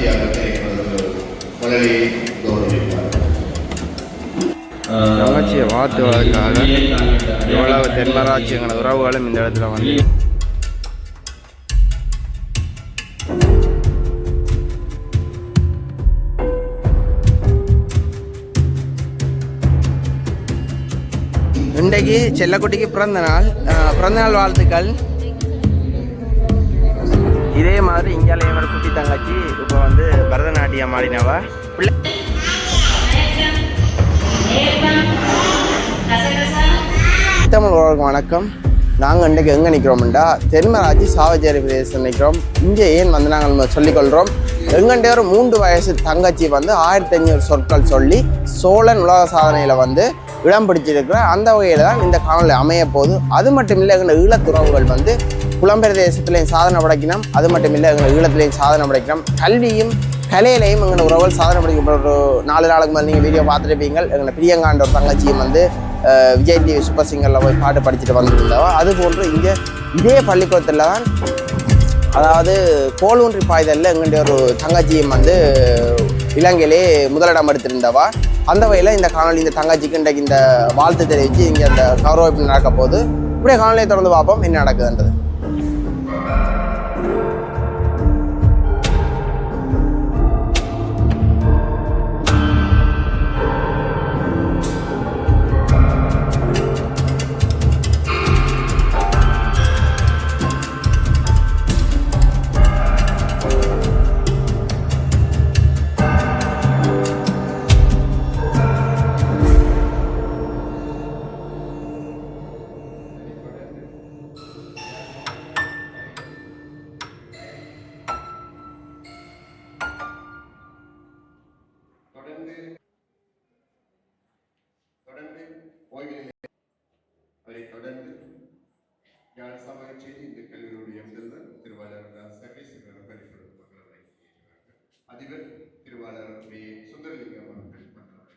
சக்தியாக மலரை கௌரவிப்பார் தங்கச்சியை வாழ்த்துவதற்காக இவ்வளவு தென்மராட்சி எங்களது உறவுகளும் இந்த இடத்துல வந்து இன்றைக்கு செல்லக்குட்டிக்கு பிறந்த நாள். பிறந்தநாள் பிறந்த நாள் வாழ்த்துக்கள். இதே மாதிரி இங்கால என்னோட குட்டி தங்கச்சி இப்போ வந்து பரதநாட்டியம் ஆடினவா. பிள்ளை தமிழ் வணக்கம். நாங்கள் இன்றைக்கு எங்கே நிற்கிறோம்டா தென்மராட்சி சாவச்சேரி பிரதேசம் நிற்கிறோம் இங்கே ஏன் வந்து நாங்கள் சொல்லிக்கொள்கிறோம் எங்கண்ட ஒரு மூன்று வயசு தங்கச்சி வந்து ஆயிரத்தி ஐநூறு சொற்கள் சொல்லி சோழன் உலக சாதனையில் வந்து இடம் பிடிச்சிருக்கிற அந்த வகையில் தான் இந்த காணொலி அமைய போகுது. அது மட்டும் இல்லை எங்கள் ஈழத்துறவுகள் வந்து புலம்பெயர் தேசத்திலையும் சாதனை படைக்கணும். அது மட்டும் இல்லை எங்கள் ஈழத்துலேயும் சாதனை படைக்கணும். கல்வியும் கலையிலையும் எங்களை உறவுகள் சாதனை படிக்க ஒரு நாலு நாளுக்கு மேலே நீங்கள் வீடியோ பார்த்துருப்பீங்க எங்களை பிரியங்கான்ற ஒரு தங்கச்சியும் வந்து விஜய் டிவி சூப்பர் சிங்கரில் போய் பாட்டு படிச்சுட்டு வந்திருந்தவா அது போன்று இங்கே இதே பள்ளிக்கூடத்தில் தான் அதாவது கோலூன்றி பாய்தலில் எங்களுடைய ஒரு தங்கச்சியும் வந்து இலங்கையிலே முதலிடம் எடுத்திருந்தவா. அந்த வகையில் இந்த காணொலி இந்த தங்கச்சிக்கு இன்றைக்கு இந்த வாழ்த்து தெரிவித்து இங்கே அந்த கௌரவிப்பு நடக்க போது இப்படியே காணொலியை தொடர்ந்து பார்ப்போம் என்ன நடக்குதுன்றது. யாழ் சமய இந்த கல்லூரியுடைய முதல்வர் திருவாளர் சர்வீஸ் வெளிப்படுத்தும் மக்களை அதிபர் திருவாளர் வே சுந்தரலிங்கம் அவர்கள் மன்றாடுகிறார்.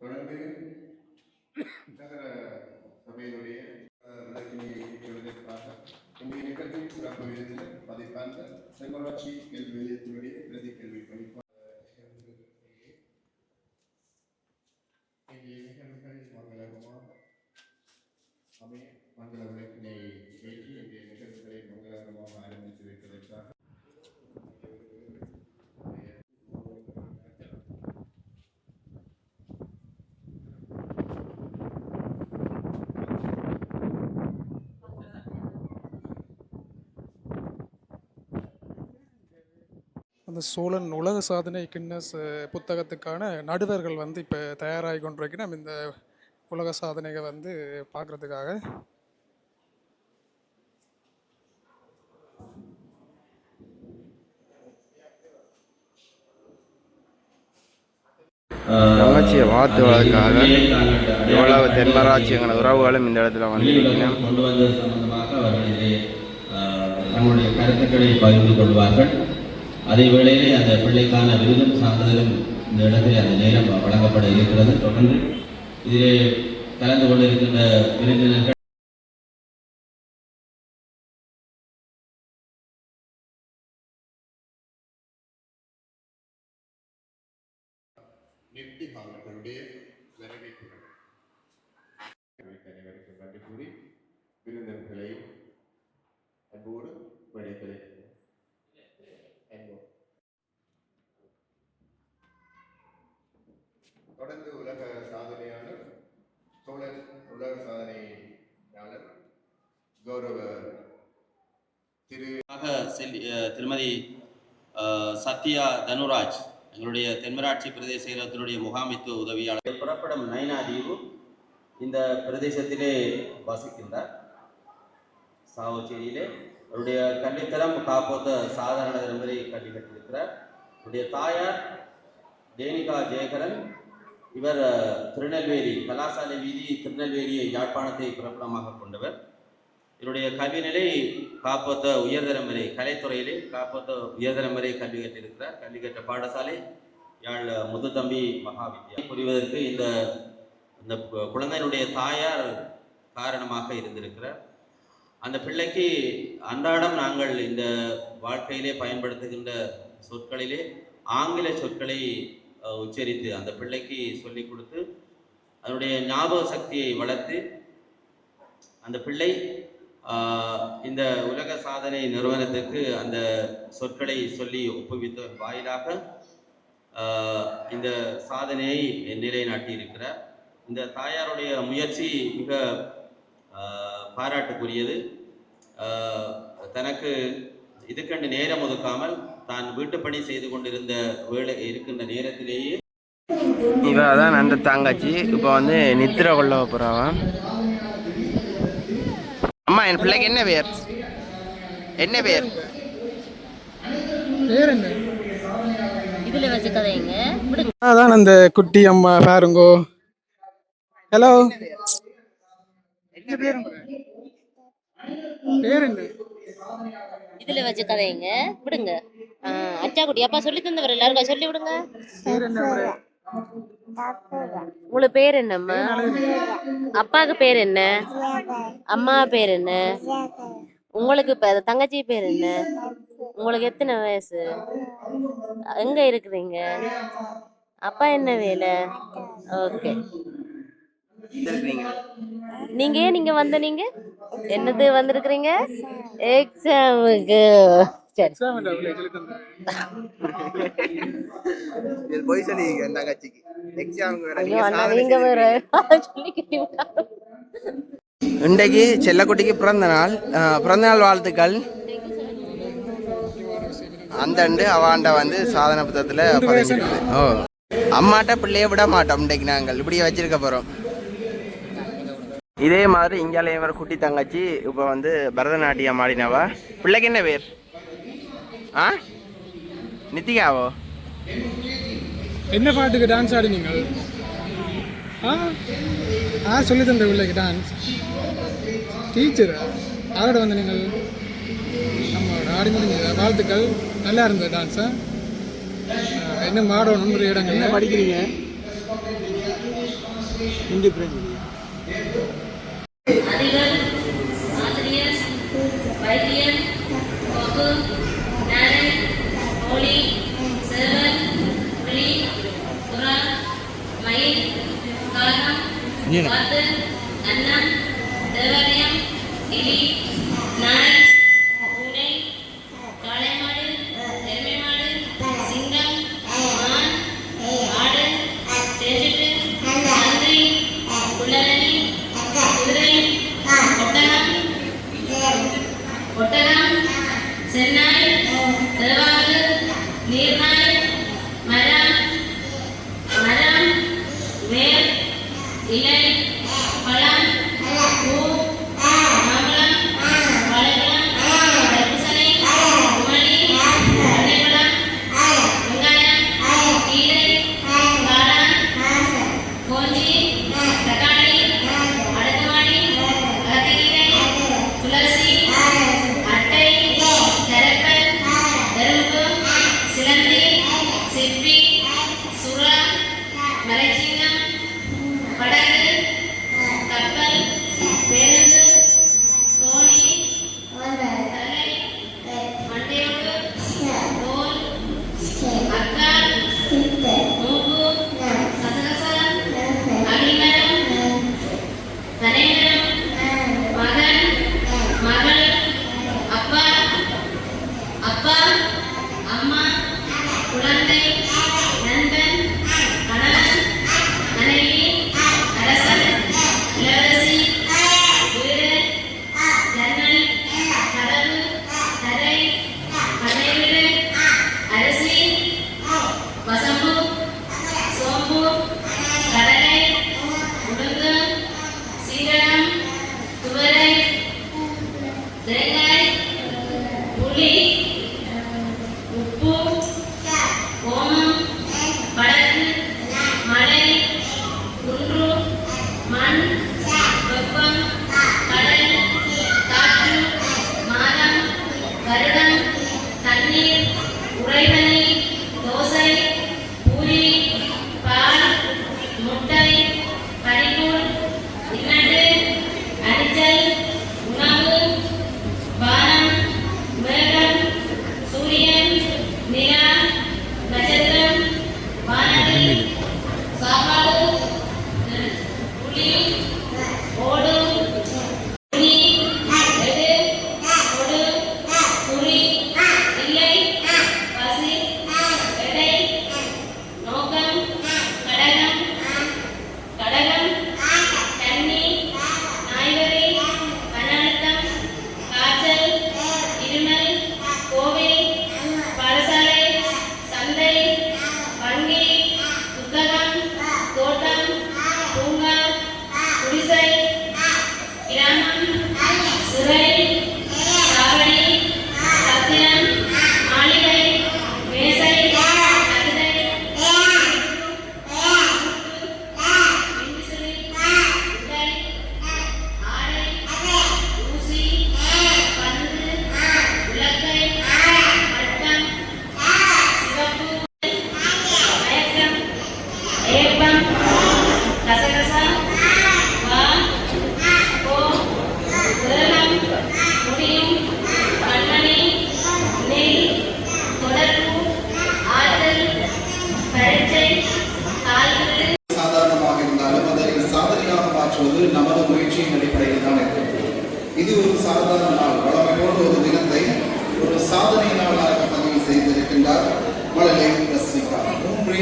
தொடர்ந்து நகர சபையினுடைய அஹ், விளக்கினை சிறப்பு விருந்தினர் பதிப்பாளர் செல்வராட்சி கல்வி நிலையத்தினுடைய பிரதி கல்வி பணிப்பாளர் அந்த சோழன் உலக சாதனை கின்னஸ் புத்தகத்துக்கான நடுவர்கள் வந்து இப்போ தயாராகி கொண்டிருக்கிறோம் இந்த உலக சாதனையை வந்து பார்க்குறதுக்காக. தங்கச்சியை வாழ்த்துவதற்காக இவ்வளவு தென்மராட்சி எங்களது உறவுகளும் இந்த இடத்துல வந்து பள்ளிவிளக்கம் கொண்டு வந்தது சம்பந்தமாக அவர்கள் இதை ஆஹ், தங்களுடைய கருத்துக்களை பகிர்ந்து கொள்வார்கள். அதே வேளையிலே அந்த பிள்ளைக்கான விருதும் சான்றிதழும் இந்த இடத்தில் அந்த நேரம் வழங்கப்பட இருக்கிறது. தொடர்ந்து இதிலே கலந்து கொண்டிருக்கின்ற விருந்தினர்கள் நிப்டி அவர்களுடைய வரவேற்புகள். அனைவருக்கும் நன்றி கூறி விருந்தினர்களை அன்போடு வழிகிறேன் அன்போடு தொடர்ந்து உலக சாதனையாளர் சோழன் உலக சாதனையாளர் கௌரவ திரு செல் திருமதி சத்யா தனுராஜ் எங்களுடைய தென்மராட்சி பிரதேச செயலகத்தினுடைய முகாமித்துவ உதவியாளர். புறப்படும் நைனா தீவு இந்த பிரதேசத்திலே வசிக்கின்றார். சாவச்சேரியிலே அவருடைய கல்வித்தரம் காப்போத்த சாதாரண நிலைமுறை கல்வி அவருடைய தாயார் தேனிகா ஜெயகரன் இவர் திருநெல்வேலி கலாசாலை வீதி திருநெல்வேலியை யாழ்ப்பாணத்தை பிரபலமாக கொண்டவர். இவருடைய கல்வி நிலை காப்போத்த உயர்தரம் கலைத்துறையிலே காப்பத்த உயர்தரமறை கல்வி கற்றிருக்கிறார். கல்வி கற்ற பாடசாலை யாழ் முதுதம்பி மகாவித்யா புரிவதற்கு இந்த இந்த குழந்தையினுடைய தாயார் காரணமாக இருந்திருக்கிறார். அந்த பிள்ளைக்கு அன்றாடம் நாங்கள் இந்த வாழ்க்கையிலே பயன்படுத்துகின்ற சொற்களிலே ஆங்கில சொற்களை உச்சரித்து அந்த பிள்ளைக்கு சொல்லிக் கொடுத்து அதனுடைய ஞாபக சக்தியை வளர்த்து அந்த பிள்ளை இந்த உலக சாதனை நிறுவனத்துக்கு அந்த சொற்களை சொல்லி ஒப்புவித்த வாயிலாக இந்த சாதனையை நிலைநாட்டி இருக்கிறார் இந்த தாயாருடைய முயற்சி மிக பாராட்டுக்குரியது. தனக்கு இதுக்கண்டு நேரம் ஒதுக்காமல் தான் வீட்டுப்பணி செய்து கொண்டிருந்த வேலை இருக்கின்ற நேரத்திலேயே இவ தான் அந்த தங்கச்சி. இப்போ வந்து நித்திர கொள்ள போகிறான் அம்மா என் பிள்ளைக்கு என்ன பேர்? என்ன பேர்? பேர் என்ன? இதுல வச்சு கதைங்க. விடுங்க அதான் அந்த குட்டி அம்மா பாருங்கோ. ஹலோ பேர் என்ன? இதுல வச்சு கதைங்க. விடுங்க. அச்சா குட்டி அப்பா சொல்லி தந்தவர் எல்லாருக்கும். சொல்லி விடுங்க. உங்களுக்கு பேர் என்னம்மா? அப்பாவுக்கு பேர் என்ன? அம்மா பேர் என்ன? உங்களுக்கு தங்கச்சி பேர் என்ன? உங்களுக்கு எத்தனை வயசு? எங்க இருக்கிறீங்க? அப்பா என்ன வேலை? ஓகே. நீங்க ஏன் நீங்க வந்த நீங்க? என்னது வந்திருக்கிறீங்க? எக்ஸாமுக்கு சரி. போய் சொல்லி என் தங்கச்சிக்கு எக்ஸாமுக்கு ஐயோ அண்ணா நீங்க வேற. சொல்லிக்கிட்டீங்க இன்றைக்கு செல்லக்குட்டிக்கு பிறந்த நாள் பிறந்த நாள் வாழ்த்துக்கள். அந்தண்டு அவாண்ட வந்து சாதன புத்தகத்தில் ஓ. அம்மாட்ட பிள்ளைய விட மாட்டோம் இன்றைக்கு நாங்கள். இப்படியே வச்சிருக்க போகிறோம் இதே மாதிரி இவர் குட்டி தங்கச்சி இப்போ வந்து பரதநாட்டியம் ஆடினவா. பிள்ளைக்கு என்ன பேர்? ஆ? நித்திகாவோ? என்ன பாட்டுக்கு டான்ஸ் ஆடினீங்க ஆ? ஆ சொல்லி தந்த பிள்ளைக்கு டான்ஸ் டீச்சர் அதோட வந்து நீங்கள்? நம்மளோட ஆடி முடிஞ்ச வாழ்த்துக்கள். நல்லா இருந்த டான்ஸா இன்னும் ஆடணும் ஒரு இடங்கள்ல படிக்கிறீங்க? ஹிந்தி அதிபர் ஆசிரியர் வைத்தியர் அண்ணன் அன்னம் தேவாலயம் 你呢？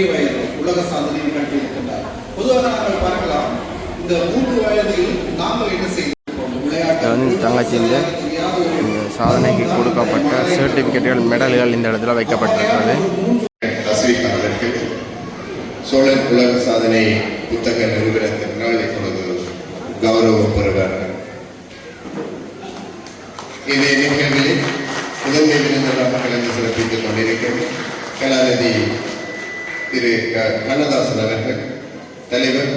மூன்றே வயது உலக சாதனையை கட்டியிருக்கின்றார் பொதுவாக நாங்கள் பார்க்கலாம் இந்த மூன்று வயதில் நாங்கள் என்ன செய்திருப்போம்? இது வந்து தங்கச்சி இந்த இந்த சாதனைக்கு கொடுக்கப்பட்ட சர்டிஃபிகேட்டுகள் மெடல்கள் இந்த இடத்துல வைக்கப்பட்டிருக்கிறது. சோழன் உலக சாதனை புத்தக நிறுவனத்தினால் இப்பொழுது கௌரவம் பெறுவார்கள் இந்த நிகழ்வில் விருந்தினராக கலந்து சிறப்பித்துக் கொண்டிருக்கும் கலாநிதி திரு க- கண்ணதாசன் அவர்கள் தலைவர்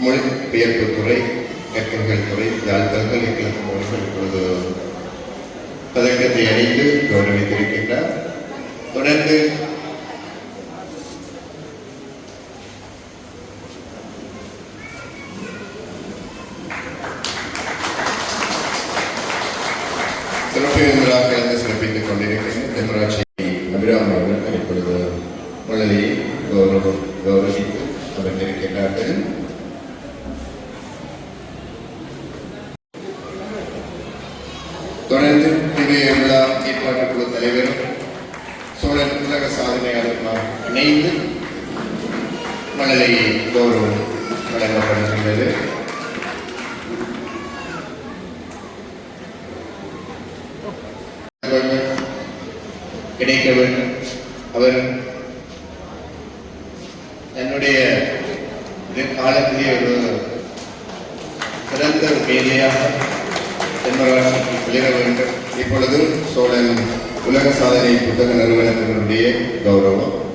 மொழிபெயர்ப்பு துறை கற்கைகள் துறை யாழ் பல்கலைக்கழகம் அவர்கள் இப்பொழுது பதக்கத்தை அணிந்து கௌரவித்திருக்கின்றார். தொடர்ந்து சிறப்பு கலந்து சிறப்பித்துக் கொண்டிருக்கின்ற தென்மராட்சி அபிராமி அவர்கள் இப்பொழுது மழலையை கௌரவம் வழங்கப்படுகின்றது. வேண்டும் கிடைக்க வேண்டும். அவர் என்னுடைய காலத்திலே ஒரு சிறந்த ஒரு தென்மராட்சிக்கு விளைய வேண்டும். இப்பொழுது சோழன் உலக சாதனை புத்தக நிறுவனத்தினுடைய கௌரவம்.